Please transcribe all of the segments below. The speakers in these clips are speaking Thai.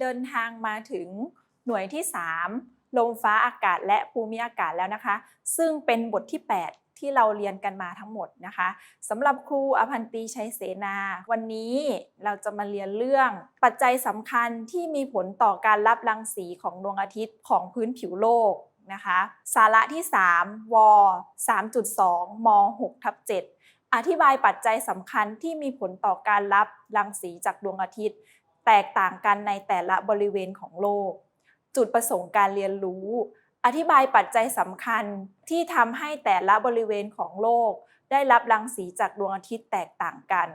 เดินทางมาถึงหน่วยที่ 3 ลมฟ้าอากาศและภูมิอากาศแล้วนะคะ ซึ่งเป็นบทที่ 8 ที่เราเรียนกันมาทั้งหมดนะคะสำหรับครูอภันตีชัยเสนา วันนี้เราจะมาเรียนเรื่อง ปัจจัยสำคัญที่มีผลต่อการรับรังสีของดวงอาทิตย์ของพื้นผิวโลกนะคะสาระที่ 3 ว 3.2 ม6ทับ7อธิบายปัจจัยสำคัญที่มีผลต่อการรับรังสีจากดวงอาทิตย์ แตกต่างกันในแต่ละบริเวณของโลก จุดประสงค์การเรียนรู้ อธิบายปัจจัยสำคัญที่ทำให้แต่ละบริเวณของโลก ได้รับรังสีจากดวงอาทิตย์แตกต่างกัน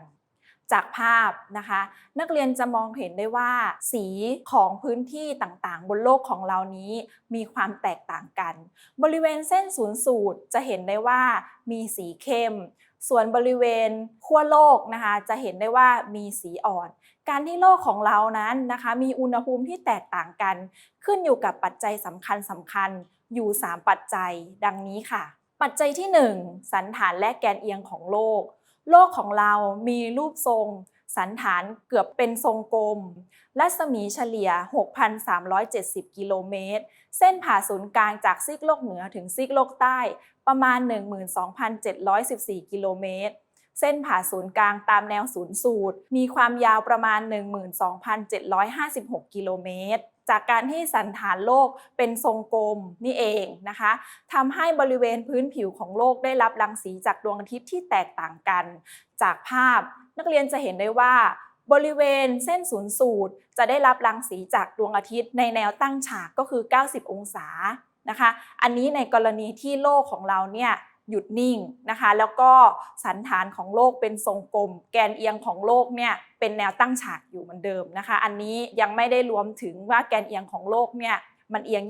จากภาพนะคะ นักเรียนจะมองเห็นได้ว่า สีของพื้นที่ต่างๆ บนโลกของเรานี้ มีความแตกต่างกัน บริเวณเส้นศูนย์สูตรจะเห็นได้ว่ามีสีเข้มส่วนบริเวณขั้วโลกนะคะจะเห็นได้ว่ามีสีอ่อน การที่โลกของเรานั้นนะคะมีอุณหภูมิที่แตกต่างกัน ขึ้นอยู่กับปัจจัยสำคัญสำคัญอยู่ 3 ปัจจัย ดังนี้ค่ะ ปัจจัยที่ 1 สันฐานและแกนเอียงของโลก โลกของเรามีรูปทรง สันฐานเกือบเป็นทรงกลม รัศมีเฉลี่ย 6,370 กิโลเมตร เส้นผ่าศูนย์กลางจากซีกโลกเหนือถึงซีกโลกใต้ประมาณ 12,714 กิโลเมตร เส้นผ่าศูนย์กลางตามแนวศูนย์สูตร มีความยาวประมาณ 12,756 กิโลเมตรจากการที่สันฐานโลกเป็นทรงกลมนี่เองนะคะทำให้บริเวณพื้นผิวของโลกได้รับรังสีจากดวงอาทิตย์ที่แตกต่างกัน จากภาพนักเรียนจะเห็นได้ว่า บริเวณเส้นศูนย์สูตร จะได้รับรังสีจากดวงอาทิตย์ในแนวตั้งฉากก็คือ 90 องศานะคะ อันนี้ในกรณีที่โลกของเราเนี่ย หยุดนิ่งนะคะ แล้วก็สันฐานของโลกเป็นทรงกลม แกนเอียงของโลกเนี่ยเป็นแนวตั้งฉากอยู่เหมือนเดิมนะคะ อันนี้ยังไม่ได้รวมถึงว่าแกนเอียงของโลกเนี่ยมันเอียง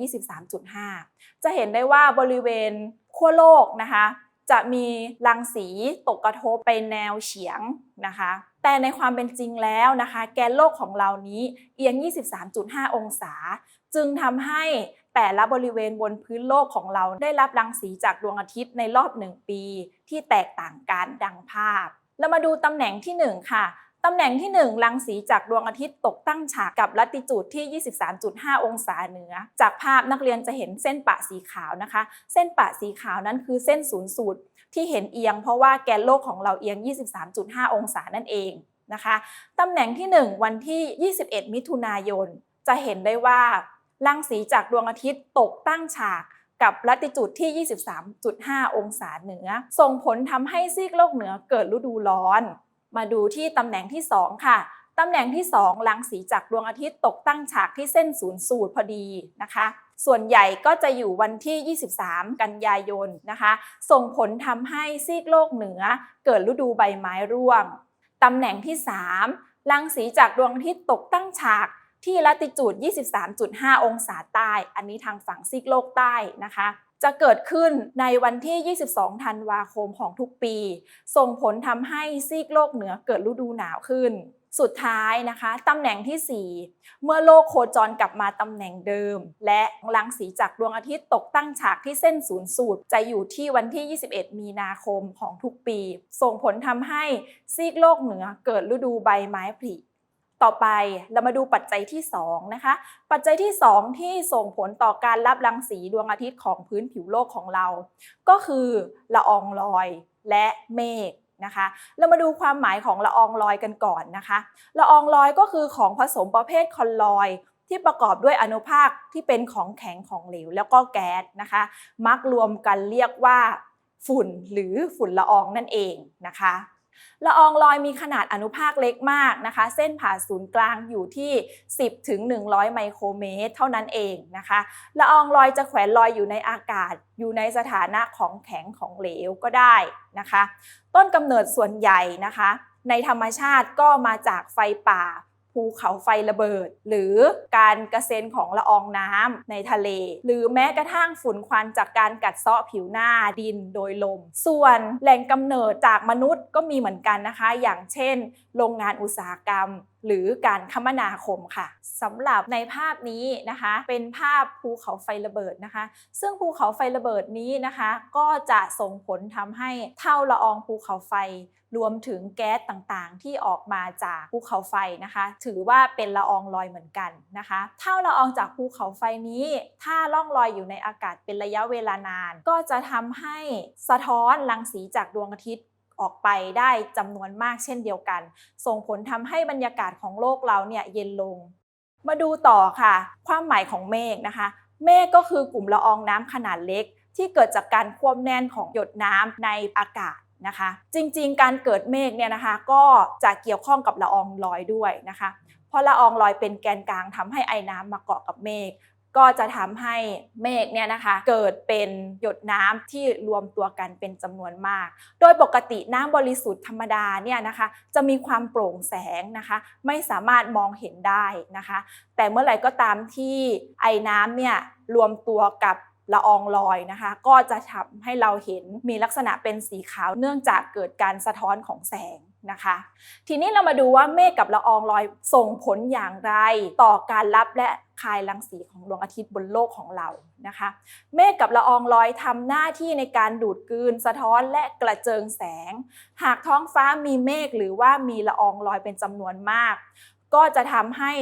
23.5 จะเห็นได้ว่าบริเวณขั้วโลกนะคะ จะมีรังสีตกกระทบไปแนวเฉียงนะคะ แต่ในความเป็นจริงแล้วนะคะ แกนโลกของเรานี้เอียง 23.5 องศา จึงทำให้ แต่ละบริเวณบนพื้นโลกของเราได้รับรังสีจากดวงอาทิตย์ในรอบหนึ่งปีที่แตกต่างกันดังภาพ เรามาดูตำแหน่งที่ 1 ค่ะตำแหน่งที่ 1 รังสีจากดวงอาทิตย์ตกตั้งฉากกับลัติจูดที่ 23.5 องศาเหนือ จากภาพนักเรียนจะเห็นเส้นปะสีขาวนะคะ เส้นปะสีขาวนั้นคือเส้นศูนย์สูตรที่เห็นเอียง เพราะว่าแกนโลกของเราเอียง 23.5 องศานั่นเองนะคะ ตำแหน่งที่ 1 วันที่ 21 มิถุนายน จะเห็นได้ว่า รังสีจากดวงอาทิตย์ตกตั้งฉากกับลัติจูดที่ 23.5 องศาเหนือ ส่งผลทำให้ซีกโลกเหนือเกิดฤดูร้อน มาดูที่ตำแหน่งที่ 2 ค่ะ ตำแหน่งที่ 2 รังสีจากดวงอาทิตย์ตกตั้งฉากที่เส้นศูนย์สูตรพอดีนะคะ ส่วนใหญ่ก็จะอยู่วันที่ 23 กันยายนนะคะ ส่งผลทำให้ซีกโลกเหนือเกิดฤดูใบไม้ร่วง ตำแหน่งที่ 3 รังสีจากดวงอาทิตย์ตกตั้งฉาก ที่ลัติจูด 23.5 องศาใต้ อันนี้ทางฝั่งซีกโลกใต้นะคะ จะเกิดขึ้นในวันที่ 22 ธันวาคมของทุกปี ส่งผลทำให้ซีกโลกเหนือเกิดฤดูหนาวขึ้น สุดท้ายนะคะตำแหน่งที่ 4 เมื่อโลกโคจรกลับมาตำแหน่งเดิม และรังสีจากดวงอาทิตย์ตกตั้งฉากที่เส้นศูนย์สูตร จะอยู่ที่วันที่ 21 มีนาคมของทุกปี ส่งผลทำให้ซีกโลกเหนือเกิดฤดูใบไม้ผลิ ต่อไปเรามาดูปัจจัยที่2นะคะ ปัจจัยที่ 2 ที่ส่งผลต่อการรับรังสีดวงอาทิตย์ของพื้นผิวโลกของเรา ก็คือละอองลอยและเมฆนะคะ เรามาดูความหมายของละอองลอยกันก่อนนะคะ ละอองลอยก็คือของผสมประเภทคอนลอยที่ประกอบด้วยอนุภาคที่เป็นของแข็งของเหลว แล้วก็แก๊สนะคะ มักรวมกันเรียกว่า ฝุ่นหรือฝุ่นละอองนั่นเองนะคะ ละอองลอยมีขนาดอนุภาคเล็กมากนะคะ เส้นผ่าศูนย์กลางอยู่ที่ 10ถึง100 ไมโครเมตร เท่านั้นเองนะคะ ละอองลอยจะแขวนลอยอยู่ในอากาศ อยู่ในสถานะของแข็งของเหลวก็ได้นะคะ ต้นกำเนิดส่วนใหญ่นะคะ ในธรรมชาติก็มาจากไฟป่า ภูเขาไฟระเบิด หรือการกระเซ็นของละอองน้ำในทะเล หรือแม้กระทั่งฝุ่นควันจากการกัดเซาะผิวหน้าดินโดยลม ส่วนแหล่งกำเนิดจากมนุษย์ก็มีเหมือนกันนะคะ อย่างเช่น โรงงานอุตสาหกรรมหรือการคมนาคมค่ะสำหรับในภาพนี้นะคะ เป็นภาพภูเขาไฟระเบิดนะคะ ซึ่งภูเขาไฟระเบิดนี้นะคะ ก็จะส่งผลทำให้เท่าละอองภูเขาไฟรวมถึงแก๊สต่างๆ ที่ออกมาจากภูเขาไฟนะคะ ถือว่าเป็นละอองลอยเหมือนกันนะคะ เท่าละอองจากภูเขาไฟนี้ ถ้าล่องลอยอยู่ในอากาศเป็นระยะเวลานาน ก็จะทำให้สะท้อนรังสีจากดวงอาทิตย์ ออกไปได้จำนวนมากเช่นเดียวกัน ส่งผลทำให้บรรยากาศของโลกเราเนี่ยเย็นลง มาดูต่อค่ะ ความหมายของเมฆนะคะ เมฆก็คือกลุ่มละอองน้ำขนาดเล็ก ที่เกิดจากการควบแน่นของหยดน้ำในอากาศนะคะ จริงๆ การเกิดเมฆเนี่ยนะคะ ก็จะเกี่ยวข้องกับละอองลอยด้วยนะคะ เพราะละอองลอยเป็นแกนกลางทำให้ไอ้น้ำมาเกาะกับเมฆ ก็จะทำให้เมฆเนี่ยนะคะเกิดเป็นหยดน้ำที่รวมตัวกันเป็นจำนวนมาก โดยปกติน้ำบริสุทธิ์ธรรมดาเนี่ยนะคะจะมีความโปร่งแสงนะคะไม่สามารถมองเห็นได้นะคะ แต่เมื่อไหร่ก็ตามที่ไอ้น้ำเนี่ยรวมตัวกับละอองลอยนะคะ ก็จะทำให้เราเห็นมีลักษณะเป็นสีขาวเนื่องจากเกิดการสะท้อนของแสง นะคะ ทีนี้เรามาดูว่าเมฆกับละอองลอยส่งผลอย่างไร ต่อการรับและคายรังสีของดวงอาทิตย์บนโลกของเรานะคะ เมฆกับละอองลอยทำหน้าที่ในการดูดกลืน สะท้อนและกระเจิงแสง หากท้องฟ้ามีเมฆหรือว่ามีละอองลอยเป็นจำนวนมาก ก็จะทำให้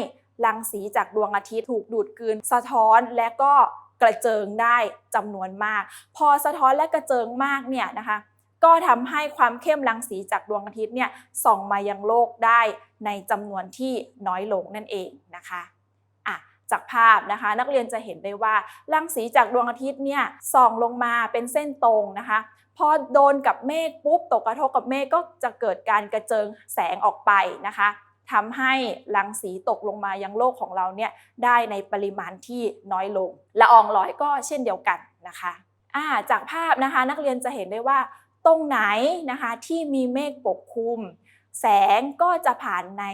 รังสีจากดวงอาทิตย์ถูกดูดกลืน สะท้อนและก็กระเจิงได้จำนวนมาก พอสะท้อนและกระเจิงมากเนี่ยนะคะ ก็ทำให้ความเข้มรังสีจากดวงอาทิตย์เนี่ยส่องมายังโลกได้ในจำนวนที่น้อยลงนั่นเองนะคะจากภาพนะคะ นักเรียนจะเห็นได้ว่ารังสีจากดวงอาทิตย์เนี่ยส่องลงมาเป็นเส้นตรงนะคะพอโดนกับเมฆปุ๊บตกกระทบกับเมฆก็จะเกิดการกระเจิงแสงออกไปนะคะทำให้รังสีตกลงมายังโลกของเราเนี่ยได้ในปริมาณที่น้อยลงละอองลอยก็เช่นเดียวกันนะคะจากภาพนะคะนักเรียนจะเห็นได้ว่า ตรงไหนนะคะที่มีเมฆปกคลุม แสงก็จะผ่านใน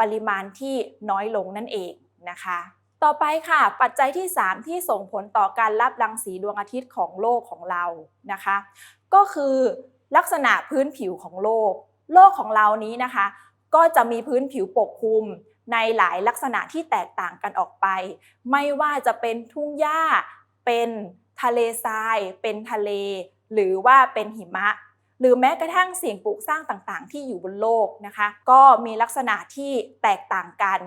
ปริมาณที่น้อยลงนั่นเองนะคะ ต่อไปค่ะ ปัจจัยที่ 3 ที่ส่งผลต่อการรับรังสีดวงอาทิตย์ของโลกของเรานะคะ ก็คือลักษณะพื้นผิวของโลก โลกของเรานี้นะคะ ก็จะมีพื้นผิวปกคลุมในหลายลักษณะที่แตกต่างกันออกไป ไม่ว่าจะเป็นทุ่งหญ้า เป็นทะเลทราย เป็นทะเล หรือว่าเป็นหิมะ หรือแม้กระทั่งสิ่งปลูกสร้างต่างๆ ที่อยู่บนโลกนะคะ ก็มีลักษณะที่แตกต่างกัน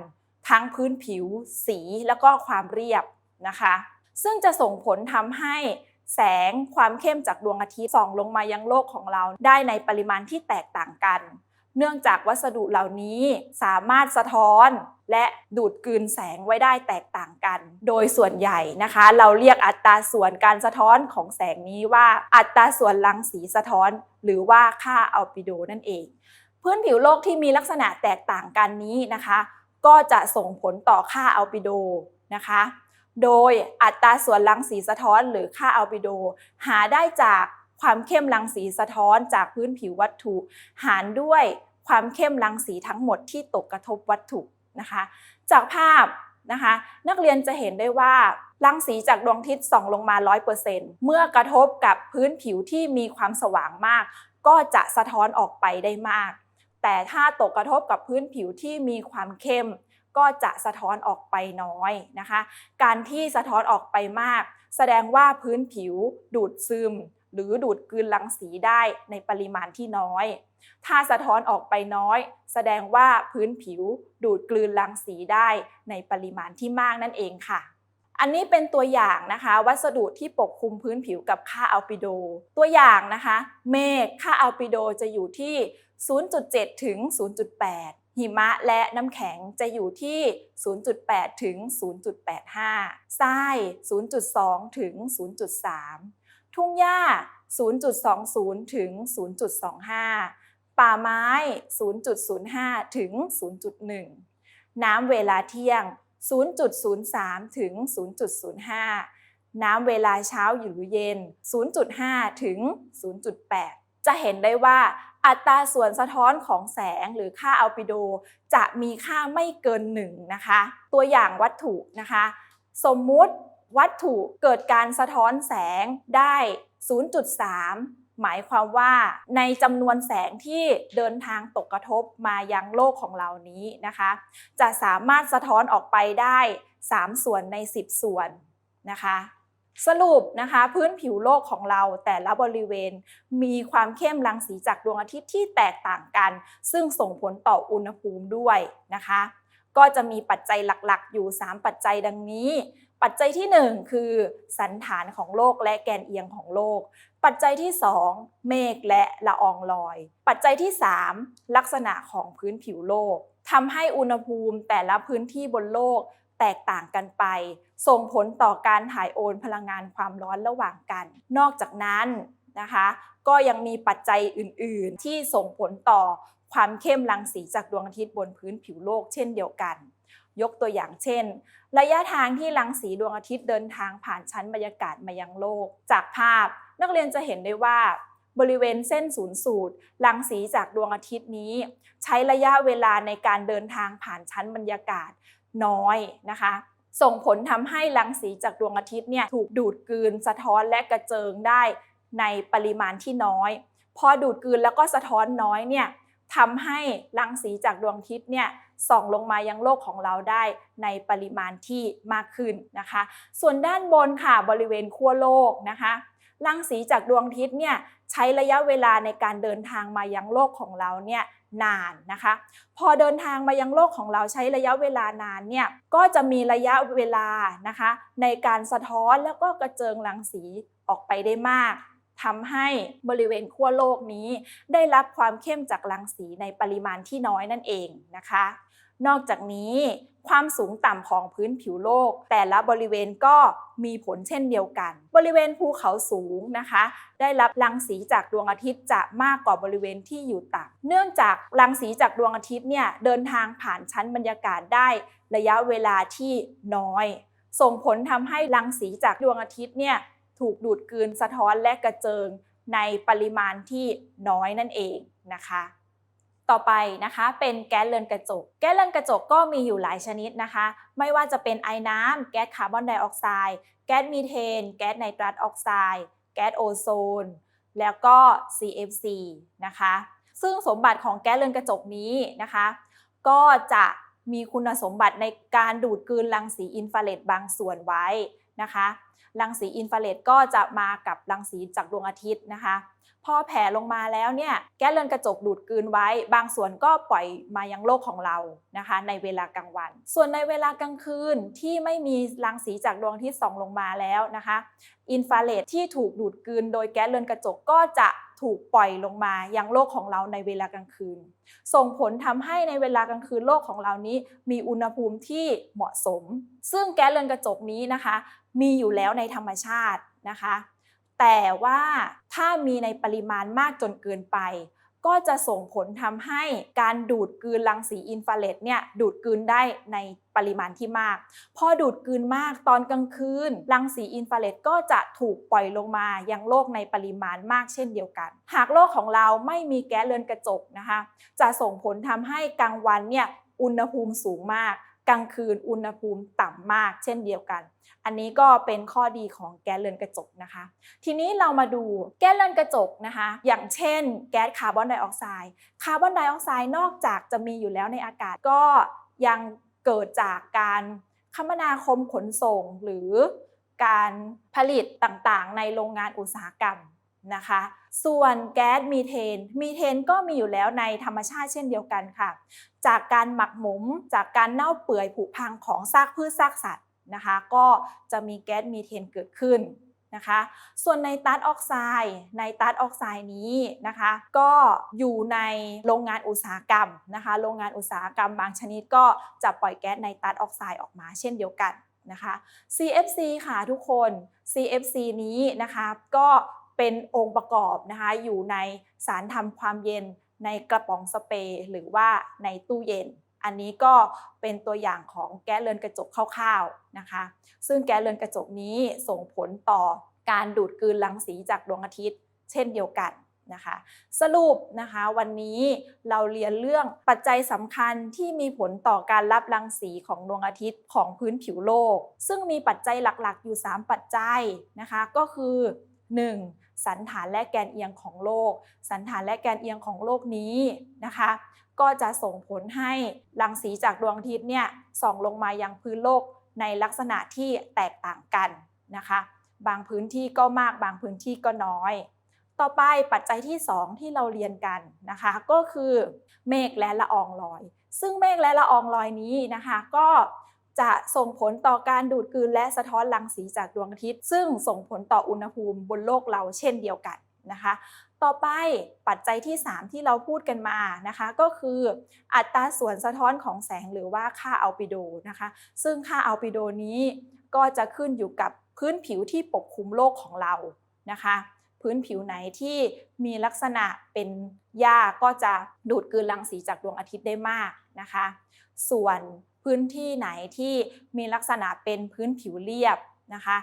ทั้งพื้นผิว สีแล้วก็ความเรียบนะคะ ซึ่งจะส่งผลทำให้แสงความเข้มจากดวงอาทิตย์ส่องลงมายังโลกของเราได้ในปริมาณที่แตกต่างกัน เนื่องจากวัสดุเหล่านี้สามารถสะท้อนและดูดกลืนแสงไว้ได้แตกต่างกัน โดยส่วนใหญ่นะคะ เราเรียกอัตราส่วนการสะท้อนของแสงนี้ว่าอัตราส่วนรังสีสะท้อน หรือว่าค่าอัลปิโดนั่นเอง พื้นผิวโลกที่มีลักษณะแตกต่างกันนี้นะคะ ก็จะส่งผลต่อค่าอัลปิโดนะคะ โดยอัตราส่วนรังสีสะท้อน หรือค่าอัลปิโด หาได้จาก ความเข้มรังสีสะท้อนจากพื้นผิววัตถุ หารด้วยความเข้มรังสีทั้งหมดที่ตกกระทบวัตถุนะคะ จากภาพนะคะนักเรียนจะเห็นได้ว่ารังสีจากดวงอาทิตย์ส่องลงมา 100%เมื่อกระทบกับพื้นผิวที่มีความสว่างมาก ก็จะสะท้อนออกไปได้มาก แต่ถ้าตกกระทบกับพื้นผิวที่มีความเข้ม ก็จะสะท้อนออกไปน้อยนะคะ การที่สะท้อนออกไปมาก แสดงว่าพื้นผิวดูดซึม หรือดูดกลืนรังสีได้ในปริมาณที่น้อย ถ้าสะท้อนออกไปน้อย แสดงว่าพื้นผิวดูดกลืนรังสีได้ในปริมาณที่มากนั่นเองค่ะ อันนี้เป็นตัวอย่างนะคะ วัสดุที่ปกคลุมพื้นผิวกับค่าอัลปิโด ตัวอย่างนะคะ เมฆค่าอัลปิโดจะอยู่ที่ 0.7 ถึง 0.8 หิมะและน้ำแข็งจะอยู่ที่ 0.8 ถึง 0.85 ทราย 0.2 ถึง 0.3 ทุ่งหญ้า 0.20 ถึง 0.25 ป่าไม้ 0.05 ถึง 0.1 น้ำเวลาเที่ยง 0.03 ถึง 0.05 น้ำเวลาเช้าหรือเย็น 0.5 ถึง 0.8 จะเห็นได้ว่าอัตราส่วนสะท้อนของแสงหรือค่าอัลปิโด จะมีค่าไม่เกิน1นะคะ ตัวอย่างวัตถุนะคะ สมมุติ วัตถุเกิดการสะท้อนแสงได้ 0.3 หมายความว่าในจำนวนแสงที่เดินทางตกกระทบมายังโลกของเรานี้นะคะ จะสามารถสะท้อนออกไปได้ 3 ส่วนใน 10 ส่วนนะคะ สรุปนะคะพื้นผิวโลกของเราแต่ละบริเวณ มีความเข้มรังสีจากดวงอาทิตย์ที่แตกต่างกัน ซึ่งส่งผลต่ออุณหภูมิด้วยนะคะ ก็จะมีปัจจัยหลักๆ อยู่ 3 ปัจจัยดังนี้ ปัจจัยที่ 1 คือสันฐานของโลกและแกนเอียงของโลก ปัจจัยที่ 2 เมฆและละอองลอย ปัจจัยที่ 3 ลักษณะของพื้นผิวโลกทำให้อุณหภูมิแต่ละพื้นที่บนโลกแตกต่างกันไป ส่งผลต่อการถ่ายโอนพลังงานความร้อนระหว่างกัน นอกจากนั้นนะคะ ก็ยังมีปัจจัยอื่น ๆ ที่ส่งผลต่อ ความเข้มรังสีจากดวงอาทิตย์บนพื้นผิวโลกเช่นเดียวกัน ยกตัวอย่างเช่น ระยะทางที่รังสีดวงอาทิตย์เดินทางผ่านชั้นบรรยากาศมายังโลก จากภาพนักเรียนจะเห็นได้ว่าบริเวณเส้นศูนย์สูตรรังสีจากดวงอาทิตย์นี้ ใช้ระยะเวลาในการเดินทางผ่านชั้นบรรยากาศน้อยนะคะ ส่งผลทำให้รังสีจากดวงอาทิตย์เนี่ยถูกดูดกลืน สะท้อนและกระเจิงได้ในปริมาณที่น้อย พอดูดกลืนแล้วก็สะท้อนน้อยเนี่ย ทำให้รังสีจากดวงอาทิตย์เนี่ยส่องลงมายังโลกของเราได้ในปริมาณที่มากขึ้นนะคะ ส่วนด้านบนค่ะบริเวณขั้วโลกนะคะรังสีจากดวงอาทิตย์เนี่ยใช้ระยะเวลาในการเดินทางมายังโลกของเราเนี่ยนานนะคะ พอเดินทางมายังโลกของเราใช้ระยะเวลานานเนี่ยก็จะมีระยะเวลานะคะ ในการสะท้อนแล้วก็กระเจิงรังสีออกไปได้มาก ทำให้บริเวณขั้วโลกนี้ ได้รับความเข้มจากรังสีในปริมาณที่น้อยนั่นเองนะคะ นอกจากนี้ความสูงต่ำของพื้นผิวโลก แต่ละบริเวณก็มีผลเช่นเดียวกัน บริเวณภูเขาสูงนะคะ ได้รับรังสีจากดวงอาทิตย์จะมากกว่าบริเวณที่อยู่ต่ำเนื่องจากรังสีจากดวงอาทิตย์เนี่ยเดินทางผ่านชั้นบรรยากาศได้ระยะเวลาที่น้อย ส่งผลทำให้รังสีจากดวงอาทิตย์เนี่ย ถูกดูดกลืนสะท้อนและกระเจิงในปริมาณที่น้อยนั่นเองนะคะ ต่อไปนะคะเป็นแก๊สเรือนกระจก แก๊สเรือนกระจกก็มีอยู่หลายชนิดนะคะ ไม่ว่าจะเป็นไอน้ำแก๊สคาร์บอนไดออกไซด์แก๊สมีเทน แก๊สไนตรัสออกไซด์แก๊สโอโซน แล้วก็ CFC นะคะ ซึ่งสมบัติของแก๊สเรือนกระจกนี้นะคะ ก็จะมีคุณสมบัติในการดูดกลืนรังสีอินฟราเรดบางส่วนไว้นะคะ รังสีอินฟราเรดก็จะมากับรังสีจากดวงอาทิตย์นะคะ พอแผ่ลงมาแล้วเนี่ยแก๊สเรือนกระจกดูดกลืนไว้ บางส่วนก็ปล่อยมายังโลกของเรานะคะ ในเวลากลางวัน ส่วนในเวลากลางคืนที่ไม่มีรังสีจากดวงอาทิตย์ส่องลงมาแล้วนะคะอินฟราเรดที่ถูกดูดกลืนโดยแก๊สเรือนกระจกก็จะถูกปล่อยลงมายังโลกของเราในเวลากลางคืน ส่งผลทำให้ในเวลากลางคืนโลกของเรานี้ มีอุณหภูมิที่เหมาะสม ซึ่งแก๊สเรือนกระจกนี้นะคะ มีอยู่แล้วในธรรมชาตินะคะ แต่ว่าถ้ามีในปริมาณมากจนเกินไป ก็จะส่งผลทำให้การดูดกลืนรังสีอินฟราเรดเนี่ยดูดกลืนได้ในปริมาณที่มาก พอดูดกลืนมากตอนกลางคืน รังสีอินฟราเรดก็จะถูกปล่อยลงมายังโลกในปริมาณมากเช่นเดียวกัน หากโลกของเราไม่มีแก๊สเรือนกระจกนะคะ จะส่งผลทำให้กลางวันเนี่ยอุณหภูมิสูงมาก กลางคืนอุณหภูมิต่ำมาก เช่นเดียวกัน อันนี้ก็เป็นข้อดีของแก๊สเรือนกระจกนะคะ ทีนี้เรามาดูแก๊สเรือนกระจกนะคะ อย่างเช่น แก๊สคาร์บอนไดออกไซด์ คาร์บอนไดออกไซด์นอกจากจะมีอยู่แล้วในอากาศก็ยังเกิดจากการคมนาคมขนส่งหรือการผลิตต่างๆ ในโรงงานอุตสาหกรรมนะคะ ส่วนแก๊สมีเทน มีเทนก็มีอยู่แล้วในธรรมชาติเช่นเดียวกันค่ะ จากการหมักหมม จากการเน่าเปื่อยผุพังของซากพืชซากสัตว์ นะคะ ก็จะมีแก๊สมีเทนเกิดขึ้นนะคะ ส่วนในตัสออกไซด์ในตัสออกไซด์นี้นะคะ ก็อยู่ในโรงงานอุตสาหกรรมนะคะ โรงงานอุตสาหกรรมบางชนิดก็จะปล่อยแก๊สในตัสออกไซด์ออกมาเช่นเดียวกันนะคะ CFC ค่ะทุกคน CFC นี้นะคะก็เป็นองค์ประกอบนะคะอยู่ในสารทำความเย็นในกระป๋องสเปรย์หรือว่าในตู้เย็น อันนี้ก็เป็นตัวอย่างของแก๊สเรือนกระจกคร่าวๆนะคะ ซึ่งแก๊สเรือนกระจกนี้ส่งผลต่อการดูดกลืนรังสีจากดวงอาทิตย์ เช่นเดียวกันนะคะ สรุปนะคะวันนี้เราเรียนเรื่องปัจจัยสำคัญที่มีผลต่อการรับรังสีของดวงอาทิตย์ของพื้นผิวโลก ซึ่งมีปัจจัยหลักๆ อยู่ 3 ปัจจัยนะคะก็คือ 1. สันฐานและแกนเอียงของโลก สันฐานและแกนเอียงของโลกนี้นะคะ ก็จะส่งผลให้รังสีจากดวงอาทิตย์เนี่ยส่องลงมายังพื้นโลกในลักษณะที่แตกต่างกันนะคะ บางพื้นที่ก็มากบางพื้นที่ก็น้อย ต่อไปปัจจัยที่ 2 ที่เราเรียนกันนะคะ ก็คือเมฆและละอองลอย ซึ่งเมฆและละอองลอยนี้นะคะ ก็จะส่งผลต่อการดูดกลืนและสะท้อนรังสีจากดวงอาทิตย์ ซึ่งส่งผลต่ออุณหภูมิบนโลกเราเช่นเดียวกันนะคะ ต่อไปปัจจัยที่ 3 ที่เราพูดกันมานะคะ ก็คืออัตราส่วนสะท้อนของแสงหรือว่าค่าอัลปิโดนะคะ ซึ่งค่าอัลปิโดนี้ก็จะขึ้นอยู่กับพื้นผิวที่ปกคลุมโลกของเรานะคะ พื้นผิวไหนที่มีลักษณะเป็นหญ้าก็จะดูดกลืนรังสีจากดวงอาทิตย์ได้มากนะคะ ส่วนพื้นที่ไหนที่มีลักษณะเป็นพื้นผิวเรียบนะคะ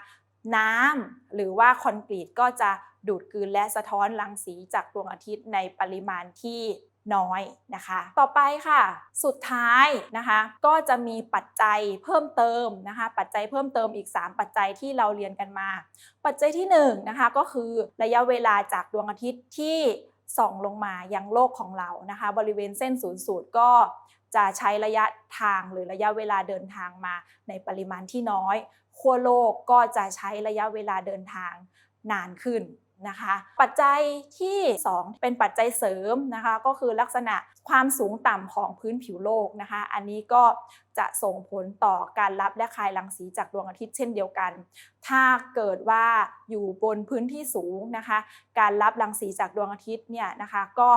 น้ำหรือว่าคอนกรีตก็จะ ดูดกลืนและสะท้อนรังสีจากดวงอาทิตย์ในปริมาณที่น้อยนะคะ ต่อไปค่ะ สุดท้ายนะคะ ก็จะมีปัจจัยเพิ่มเติมนะคะ ปัจจัยเพิ่มเติมอีก 3 ปัจจัยที่เราเรียนกันมา ปัจจัยที่1นงนะคะก็คือระยะเวลาจากดวงอาทิตย์ที่ส่องลงมายังโลกของเรานะคะ บริเวณเส้นศูนย์สูตรก็จะใช้ระยะทางหรือระยะเวลาเดินทางมาในปริมาณที่น้อย ขั้วโลกก็จะใช้ระยะเวลาเดินทางนานขึ้น นะคะ ปัจจัยที่ 2 เป็นปัจจัยเสริมนะคะ ก็คือลักษณะความสูงต่ำของพื้นผิวโลกนะคะ อันนี้ก็จะส่งผลต่อการรับและคายรังสีจากดวงอาทิตย์เช่นเดียวกัน ถ้าเกิดว่าอยู่บนพื้นที่สูงนะคะ การรับรังสีจากดวงอาทิตย์เนี่ยนะคะก็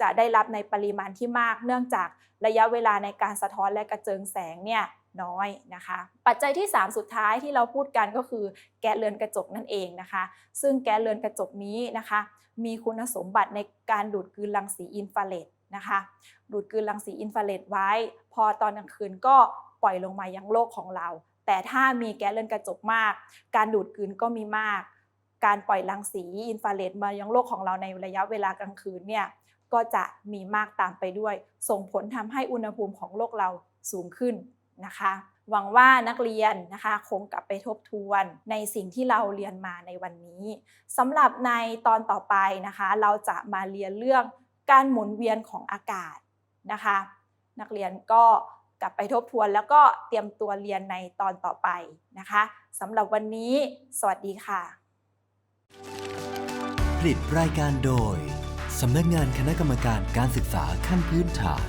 จะได้รับในปริมาณที่มาก เนื่องจากระยะเวลาในการสะท้อนและกระเจิงแสงเนี่ยน้อยนะคะ ปัจจัยที่ 3 สุดท้ายที่เราพูดกันก็คือแก๊สเรือนกระจกนั่นเองนะคะ ซึ่งแก๊สเรือนกระจกนี้นะคะ มีคุณสมบัติในการดูดกลืนรังสีอินฟราเรด นะคะ ดูดกลืนรังสีอินฟราเรดไว้ พอตอนกลางคืนก็ปล่อยลงมายังโลกของเรา แต่ถ้ามีแก๊สเรือนกระจกมาก การดูดกลืนก็มีมาก การปล่อยรังสีอินฟราเรดมายังโลกของเราในระยะเวลากลางคืนเนี่ยก็จะมีมากตามไปด้วย ส่งผลทำให้อุณหภูมิของโลกเราสูงขึ้นนะคะ หวังว่านักเรียนนะคะคงกลับไปทบทวนในสิ่งที่เราเรียนมาในวันนี้สำหรับในตอนต่อไปนะคะ เราจะมาเรียนเรื่อง การหมุนเวียนของอากาศนะคะ นักเรียนก็กลับไปทบทวนแล้วก็เตรียมตัวเรียนในตอนต่อไปนะคะสำหรับวันนี้ สวัสดีค่ะ ผลิตรายการโดยสำนักงานคณะกรรมการการศึกษาขั้นพื้นฐาน